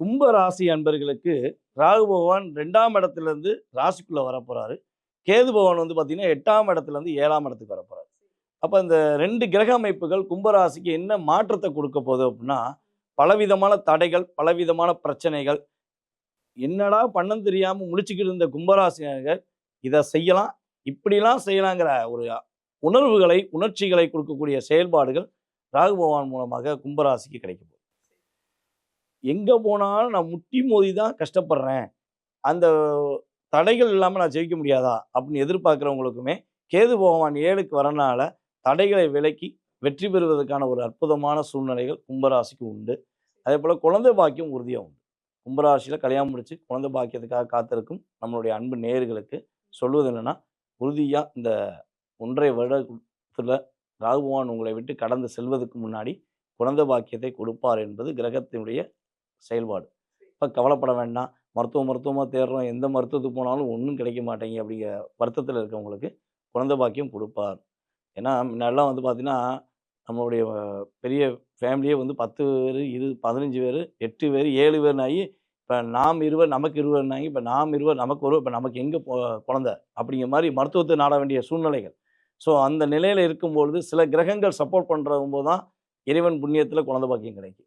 கும்ப ராசி அன்பர்களுக்கு ராகு பகவான் ரெண்டாம் இடத்துல இருந்து ராசிக்குள்ள வரப்போறாரு. கேது பகவான் வந்து பார்த்திங்கன்னா எட்டாம் இடத்துலேருந்து ஏழாம் இடத்துக்கு வரப்போறாரு. அப்போ இந்த ரெண்டு கிரக அமைப்புகள் கும்பராசிக்கு என்ன மாற்றத்தை கொடுக்க போகுது அப்படின்னா பலவிதமான தடைகள் பலவிதமான பிரச்சனைகள் என்னடா பண்ணம் தெரியாமல் முழிச்சுக்கிட்டு இருந்த கும்பராசினர்கள் இதை செய்யலாம் இப்படிலாம் செய்யலாங்கிற ஒரு உணர்வுகளை உணர்ச்சிகளை கொடுக்கக்கூடிய செயல்பாடுகள் ராகு பகவான் மூலமாக கும்பராசிக்கு கிடைக்கும் எங்கே போனாலும் நான் முட்டி மோதி தான் கஷ்டப்படுறேன். அந்த தடைகள் இல்லாமல் நான் ஜெயிக்க முடியாதா? அப்படின்னு எதிர்பார்க்குறவங்களுக்குமே கேது பகவான் ஏழுக்கு வரனால தடைகளை விலக்கி வெற்றி பெறுவதற்கான ஒரு அற்புதமான சூழ்நிலைகள் கும்பராசிக்கு உண்டு. அதே போல் குழந்தை பாக்கியம் உறுதியாக உண்டு. கும்பராசியில் கல்யாணம் முடிச்சு குழந்தை பாக்கியத்துக்காக காத்திருக்கும் நம்மளுடைய அன்பு நேயர்களுக்கு சொல்வது என்னென்னா உறுதியாக இந்த ஒன்றை வருடத்தில் ராகுபகவான் உங்களை விட்டு கடந்து செல்வதற்கு முன்னாடி குழந்தை பாக்கியத்தை கொடுப்பார் என்பது கிரகத்தினுடைய செயல்பாடு. இப்போ கவலைப்பட வேண்டாம். மருத்துவம் மருத்துவமாக தேடுறோம். எந்த மருத்துவத்துக்கு போனாலும் ஒன்றும் கிடைக்க மாட்டேங்க அப்படிங்கிற வருத்தத்தில் இருக்கவங்களுக்கு குழந்தை பாக்கியம் கொடுப்பார். ஏன்னா முன்னாடிலாம் வந்து பார்த்தீங்கன்னா நம்மளுடைய பெரிய ஃபேமிலியே வந்து பத்து பேர் இரு பதினஞ்சு பேர் எட்டு பேர் ஏழு பேர்னு ஆகி இப்போ நாம் இருவர் நமக்கு இருவர்னாகி இப்போ நாம் இருவர் நமக்கு ஒரு இப்போ நமக்கு எங்கே குழந்தை அப்படிங்கிற மாதிரி மருத்துவத்தை நாட வேண்டிய சூழ்நிலைகள். ஸோ அந்த நிலையில் இருக்கும்பொழுது சில கிரகங்கள் சப்போர்ட் பண்ணுற போது தான் இறைவன் புண்ணியத்தில் குழந்தை பாக்கியம் கிடைக்கும்.